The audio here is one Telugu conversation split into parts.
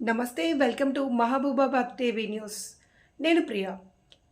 నమస్తే welcome to Mahabubabad TV news. నేను ప్రియా.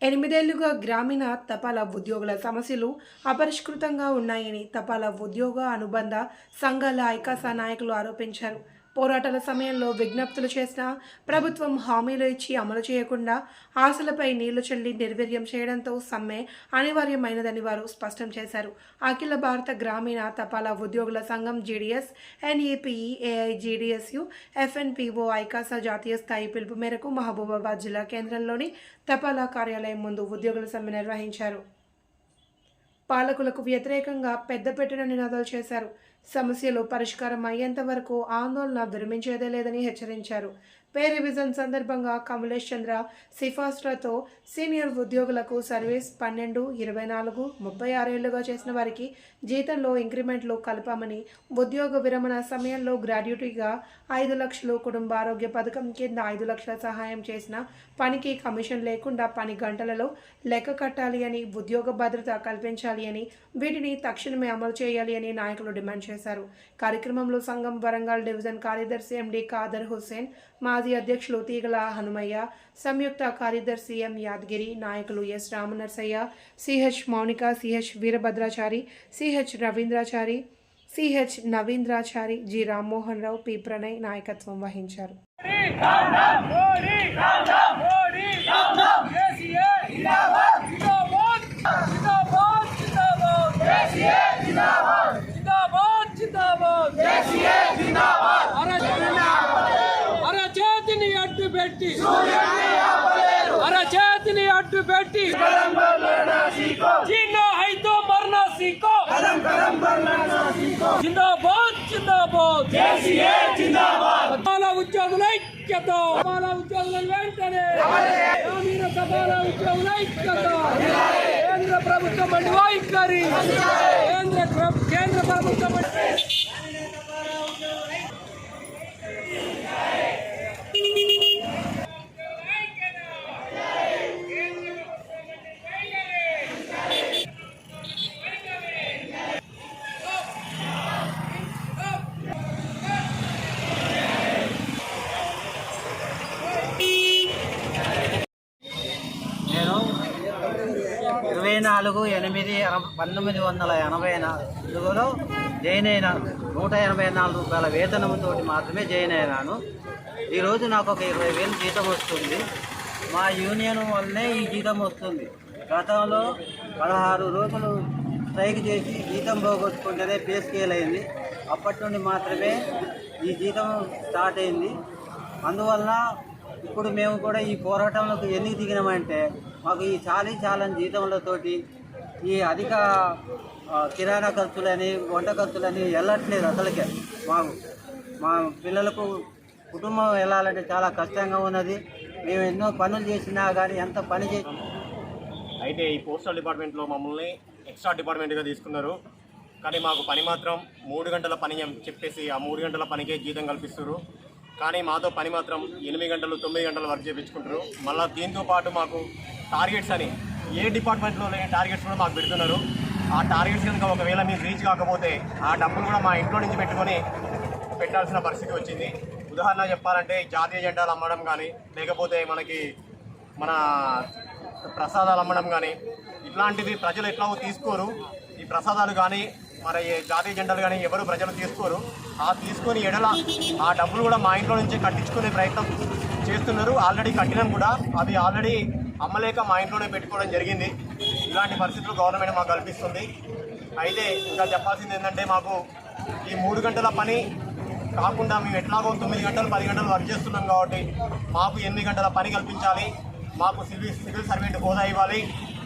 ఎనిమిదేళ్ళుగా గ్రామీణ తపాలా ఉద్యోగుల సమస్యలు అపరిష్కృతంగా ఉన్నాయని తపాలా ఉద్యోగ అనుబంధ సంఘాల ఐకాసా నాయకులు ఆరోపించారు. పోరాటాల సమయంలో విజ్ఞప్తులు చేసినా ప్రభుత్వం హామీలు ఇచ్చి అమలు చేయకుండా ఆశలపై నీళ్ళు చల్లి నిర్వీర్యం చేయడంతో సమ్మె అనివార్యమైనదని వారు స్పష్టం చేశారు. అఖిల భారత గ్రామీణ తపాలా ఉద్యోగుల సంఘం జీడీఎస్ ఎన్ఈపిఈ ఏఐజీడీఎస్యు ఎఫ్ఎన్పిఓ ఐకాసా జాతీయ స్థాయి పిలుపు మేరకు మహబూబాబాద్ జిల్లా కేంద్రంలోని తపాలా కార్యాలయం ముందు ఉద్యోగుల సమ్మె నిర్వహించారు. పాలకులకు వ్యతిరేకంగా పెద్దపెట్టిన నినాదాలు చేశారు. సమస్యలు పరిష్కారం అయ్యేంత వరకు ఆందోళన విరమించేదే లేదని హెచ్చరించారు. పే రివిజన్ సందర్భంగా కమలేష్ చంద్ర సిఫార్సులతో సీనియర్ ఉద్యోగులకు సర్వీస్ పన్నెండు ఇరవై నాలుగు ముప్పై ఆరేళ్ళుగా చేసిన వారికి జీతంలో ఇంక్రిమెంట్లు కలపమని ఉద్యోగ విరమణ సమయంలో గ్రాడ్యుటీగా ఐదు లక్షలు కుటుంబ ఆరోగ్య పథకం కింద ఐదు లక్షల సహాయం చేసిన పనికి కమిషన్ లేకుండా పని గంటలలో లెక్క కట్టాలి అని ఉద్యోగ భద్రత కల్పించాలి అని వీటిని తక్షణమే అమలు చేయాలి అని నాయకులు డిమాండ్ చేశారు. కార్యక్రమంలో సంఘం వరంగల్ డివిజన్ కార్యదర్శి ఎండి కాదర్ హుస్సేన్ మాజీ అధ్యక్షులు తీగల హనుమయ్య సంయుక్త కార్యదర్శి ఎం యాదగిరి నాయకులు S Ramanarsaiah C H Mounika C H Veerabhadrachari C H Ravindrachari C H Navindrachari G Rammohan Rao P Pranay నాయకత్వం వహించారు మోడీ మోడీ కేసీఆర్ జిందాబాద్ జిందాబాద్ జిందాబాద్ జిందాబాద్ కేసీఆర్ జిందాబాద్ జిందాబాద్ జిందాబాద్ కేసీఆర్ జిందాబాద్ అరచేతిని అడ్డు పెట్టి. అరచేతిని అడ్డు పెట్టి. హైతో మర్నా సీకో. జిందాబాద్ జిందాబాద్. జిందాబాద్. ఉద్యోగుల ఐక్యత. సభాల ఉద్యోగుల వెంటనే. గ్రామీణ సభాల ఉద్యోగుల ఐక్యత. కేంద్ర ప్రభుత్వం వైఖరి. కేంద్ర కేంద్ర ప్రభుత్వం ఇరవై నాలుగు ఎనిమిది పంతొమ్మిది వందల ఎనభై నాలుగులో జాయిన్ అయిన నూట ఎనభై నాలుగు రూపాయల వేతనంతో మాత్రమే జాయిన్ అయినాను ఈరోజు నాకు ఒక ఇరవై వేలు జీతం వస్తుంది. మా యూనియన్ వల్లనే ఈ జీతం వస్తుంది. గతంలో పదహారు రోజులు స్ట్రైక్ చేసి జీతం పోగొట్టుకుంటేనే పే స్కేల్ అయింది. అప్పటి నుండి మాత్రమే ఈ జీతం స్టార్ట్ అయింది. అందువలన ఇప్పుడు మేము కూడా ఈ పోరాటంలోకి ఎందుకు దిగినామంటే మాకు ఈ చాలీ చాలని జీతములతోటి ఈ అధిక కిరాణా ఖర్చులని వంట ఖర్చులని వెళ్ళట్లేదు అసలుకే మాకు. మా పిల్లలకు కుటుంబం వెళ్ళాలంటే చాలా కష్టంగా ఉన్నది. మేము ఎన్నో పనులు చేసినా కానీ ఎంత పని చేసి అయితే ఈ పోస్టల్ డిపార్ట్మెంట్లో మమ్మల్ని ఎక్స్ట్రా డిపార్ట్మెంట్గా తీసుకున్నారు. కానీ మాకు పని మాత్రం మూడు గంటల పని చెప్పేసి ఆ మూడు గంటల పనికే జీతం కల్పిస్తారు కానీ మాతో పని మాత్రం ఎనిమిది గంటలు తొమ్మిది గంటలు వరకు చేయించుకుంటారు మళ్ళీ దీంతో పాటు మాకు టార్గెట్స్ అని. ఏ డిపార్ట్మెంట్లో లేని టార్గెట్స్ కూడా మాకు పెడుతున్నారు. ఆ టార్గెట్స్ కనుక ఒకవేళ మీరు రీచ్ కాకపోతే ఆ డబ్బులు కూడా మా ఇంట్లో నుంచి పెట్టుకొని పెట్టాల్సిన పరిస్థితి వచ్చింది. ఉదాహరణ చెప్పాలంటే జాతీయ జెండాలు అమ్మడం కానీ లేకపోతే మనకి మన ప్రసాదాలు అమ్మడం కానీ ఇట్లాంటివి ప్రజలు ఎట్లాగో తీసుకోరు. ఈ ప్రసాదాలు కానీ మరి జాతీయ జెండాలు కానీ ఎవరు ప్రజలు తీసుకోరు. ఆ తీసుకొని ఎడల ఆ డబ్బులు కూడా మా ఇంట్లో నుంచి కట్టించుకునే ప్రయత్నం చేస్తున్నారు. ఆల్రెడీ కట్టినాం కూడా. అవి ఆల్రెడీ అమ్మలేక మా ఇంట్లోనే పెట్టుకోవడం జరిగింది. ఇలాంటి పరిస్థితులు గవర్నమెంట్ మాకు కల్పిస్తుంది. అయితే ఇంకా చెప్పాల్సింది ఏంటంటే మాకు ఈ మూడు గంటల పని కాకుండా మేము ఎట్లాగో తొమ్మిది గంటలు పది గంటలు వర్క్ చేస్తున్నాం కాబట్టి మాకు ఎనిమిది గంటల పని కల్పించాలి. మాకు సివిల్ సివిల్ సర్వెంట్ హోదా ఇవ్వాలి.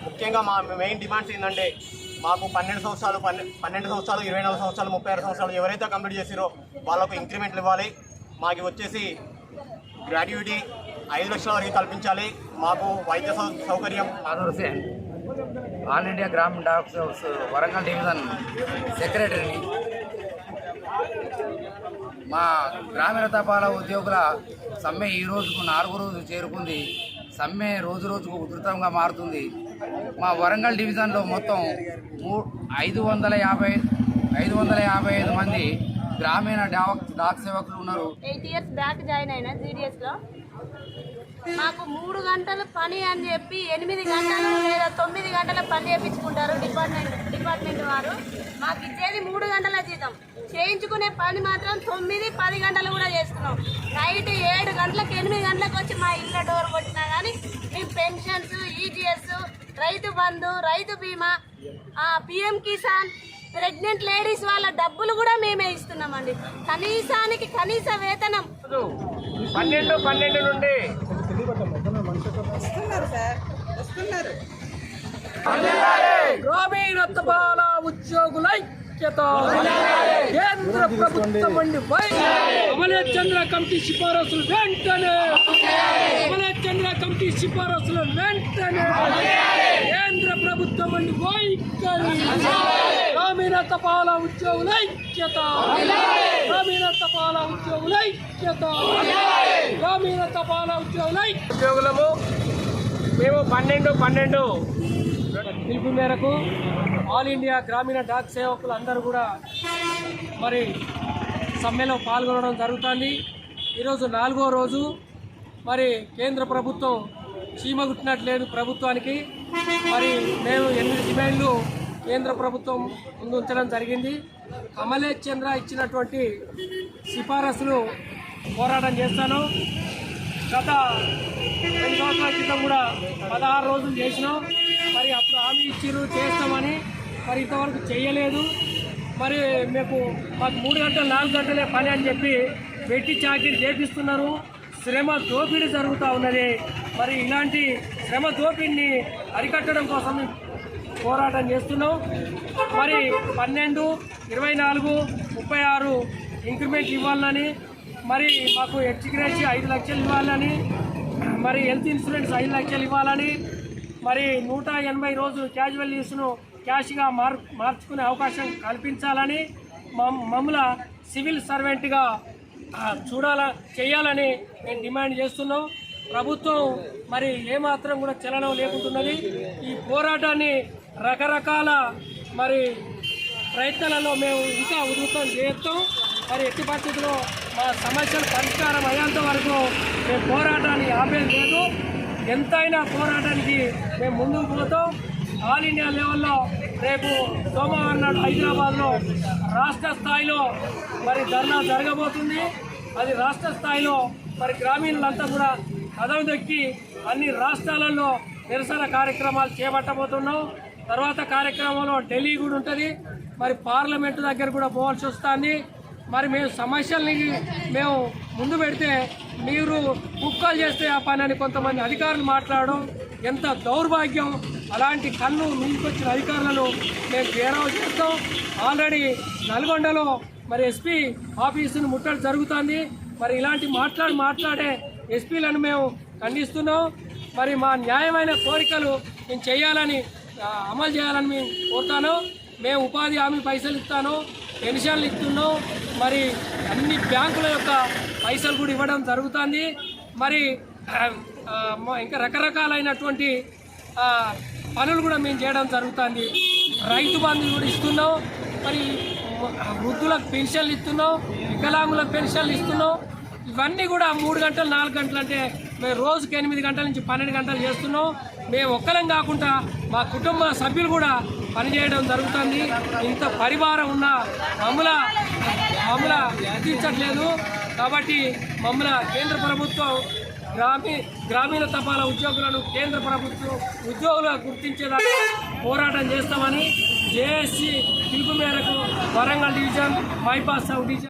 ముఖ్యంగా మా మెయిన్ డిమాండ్స్ ఏంటంటే మాకు పన్నెండు సంవత్సరాలు పన్నె పన్నెండు సంవత్సరాలు ఇరవై నాలుగు సంవత్సరాలు ముప్పై ఆరు సంవత్సరాలు ఎవరైతే కంప్లీట్ చేసిరో వాళ్ళకు ఇంక్రిమెంట్లు ఇవ్వాలి. మాకు వచ్చేసి గ్రాడ్యుయేటీ ఐదు లక్షల వరకు కల్పించాలి. మాకు వైద్య సౌకర్యం. హుసేన్ ఆల్ ఇండియా గ్రామ్ డాక్టర్స్ హౌస్ వరంగల్ డివిజన్ సెక్రటరీని మా గ్రామీణ తపాలా ఉద్యోగుల సమ్మె ఈ రోజుకు నాలుగు రోజు చేరుకుంది. సమ్మె రోజు రోజుకు ఉధృతంగా మారుతుంది. మా వరంగల్ డివిజన్లో మొత్తం మూ ఐదు వందల యాభై ఐదు వందల యాభై ఐదు మంది గ్రామీణ డాక్ డాక్ సేవకులు ఉన్నారు. ఎయిట్ ఇయర్స్ బ్యాక్ జాయిన్ అయినా జీడిఎస్లో మాకు మూడు గంటల పని అని చెప్పి ఎనిమిది గంటలు లేదా తొమ్మిది గంటల పని చేయించుకుంటారు డిపార్ట్మెంట్ డిపార్ట్మెంట్ వారు. మాకు ఇచ్చేది మూడు గంటల జీతం. చేయించుకునే పని మాత్రం తొమ్మిది పది గంటలు కూడా చేస్తున్నాం. నైట్ ఏడు గంటలకు ఎనిమిది గంటలకు వచ్చి మా ఇళ్ళ డోర్ కొట్టినా కానీ మేము పెన్షన్స్ ఈజీఎస్ రైతు బంధు రైతు బీమా పిఎం కిసాన్ ప్రెగ్నెంట్ లేడీస్ వాళ్ళ డబ్బులు కూడా మేమే ఇస్తున్నామండి. కనీసానికి కనీస వేతనం. పన్నెండు పన్నెండు నుండి గ్రామీణ తపాల ఉద్యోగుల ఐక్యత. కేంద్ర ప్రభుత్వం వండి అమలే చంద్ర కమిటీ సిఫారసులు వెంటనే. అమలే చంద్ర కమిటీ సిఫారసులు వెంటనే. కేంద్ర ప్రభుత్వం వండి వైఖరి గ్రామీణ తపాలా ఉద్యోగుల ఐక్యత గ్రామీణ తపాలా ఉద్యోగుల ఐక్యత గ్రామీణ తపాలా ఉద్యోగుల ఉద్యోగులము మేము పన్నెండు పన్నెండు. పిలుపు మేరకు ఆల్ ఇండియా గ్రామీణ డాక్ సేవకులు అందరూ కూడా మరి సమ్మెలో పాల్గొనడం జరుగుతుంది. ఈరోజు నాలుగో రోజు మరి కేంద్ర ప్రభుత్వం చీమగుట్టినట్లేదు ప్రభుత్వానికి మరి మేము ఎనిమిది డిమాండ్లు కేంద్ర ప్రభుత్వం ముందు ఉంచడం జరిగింది. అమలేష్ చంద్ర ఇచ్చినటువంటి సిఫారసులు పోరాటం చేస్తాను. గత రెండు సంవత్సరాల క్రితం కూడా పదహారు రోజులు చేసినాం. మరి అప్పుడు హామీ ఇచ్చిర్రు చేస్తామని. మరి ఇంతవరకు చేయలేదు. మరి మీకు మాకు మూడు గంటలు నాలుగు గంటలే పని అని చెప్పి పెట్టి చాకీలు చేపిస్తున్నారు. శ్రమ దోపిడీ జరుగుతూ ఉన్నది. మరి ఇలాంటి శ్రమ దోపిడిని అరికట్టడం కోసం పోరాటం చేస్తున్నాం మరి పన్నెండు ఇరవై నాలుగు ముప్పై ఆరు ఇంక్రిమెంట్ ఇవ్వాలని మరి మాకు ఎక్స్గ్రేసి ఐదు లక్షలు ఇవ్వాలని మరి హెల్త్ ఇన్సూరెన్స్ ఐదు లక్షలు ఇవ్వాలని మరి నూట ఎనభై రోజులు క్యాజువల్ లీవ్స్ను క్యాష్గా మార్ మార్చుకునే అవకాశం కల్పించాలని మమ్ మమ్మల సివిల్ సర్వెంట్గా చూడాల చేయాలని మేము డిమాండ్ చేస్తున్నాం. ప్రభుత్వం మరి ఏమాత్రం కూడా చలనం లేకుంటున్నది. ఈ పోరాటాన్ని రకరకాల మరి ప్రయత్నాలలో మేము ఇంకా ఉధృతం చేస్తాం. మరి ఎట్టి పరిస్థితుల్లో మా సమస్యలు పరిష్కారం అయ్యేంత వరకు మేము పోరాటాన్ని ఆపేది లేదు. ఎంతైనా పోరాటానికి మేము ముందుకు పోతాం. ఆల్ ఇండియా లెవెల్లో రేపు సోమవారం నాడు హైదరాబాద్లో రాష్ట్ర స్థాయిలో మరి ధర్నా జరగబోతుంది. అది రాష్ట్ర స్థాయిలో మరి గ్రామీణులంతా కూడా కదం దొక్కి అన్ని రాష్ట్రాలలో నిరసన కార్యక్రమాలు చేపట్టబోతున్నాం. తర్వాత కార్యక్రమంలో ఢిల్లీ కూడా ఉంటుంది. మరి పార్లమెంటు దగ్గర కూడా పోవాల్సి వస్తుంది. మరి మేము సమస్యల్ని మేము ముందు పెడితే మీరు కుక్కలు చేస్తే ఆ పని అని కొంతమంది అధికారులు మాట్లాడడం ఎంత దౌర్భాగ్యం. అలాంటి కన్ను మీకొచ్చిన అధికారులను మేము గేరావు చేస్తాం. ఆల్రెడీ నల్గొండలో మరి ఎస్పీ ఆఫీసును ముట్టడి జరుగుతుంది. మరి ఇలాంటి మాట్లాడి మాట్లాడే ఎస్పీలను మేము ఖండిస్తున్నాం. మరి మా న్యాయమైన కోరికలు మేము చేయాలని అమలు చేయాలని మేము కోరుతాను. మేము ఉపాధి హామీ పైసలు ఇస్తాను పెన్షన్లు ఇస్తున్నాం. మరి అన్ని బ్యాంకుల యొక్క పైసలు కూడా ఇవ్వడం జరుగుతుంది. మరి ఇంకా రకరకాలైనటువంటి పనులు కూడా మేము చేయడం జరుగుతుంది. రైతు బంధువులు కూడా ఇస్తున్నాం. మరి వృద్ధులకు పెన్షన్లు ఇస్తున్నాం వికలాంగులకు పెన్షన్లు ఇస్తున్నాం. ఇవన్నీ కూడా మూడు గంటలు నాలుగు గంటలు అంటే మేము రోజుకి ఎనిమిది గంటల నుంచి పన్నెండు గంటలు చేస్తున్నాం. మేము ఒక్కరం కాకుండా మా కుటుంబ సభ్యులు కూడా పనిచేయడం జరుగుతుంది. ఇంత పరివారం ఉన్న మమ్మల మమ్మల గుర్తించట్లేదు కాబట్టి మమ్మల కేంద్ర ప్రభుత్వం గ్రామీ గ్రామీణ తపాలా ఉద్యోగులను కేంద్ర ప్రభుత్వం ఉద్యోగులుగా గుర్తించేదాకా పోరాటం చేస్తామని జేఎస్సీ పిలుపు మేరకు Warangal division bypass sub division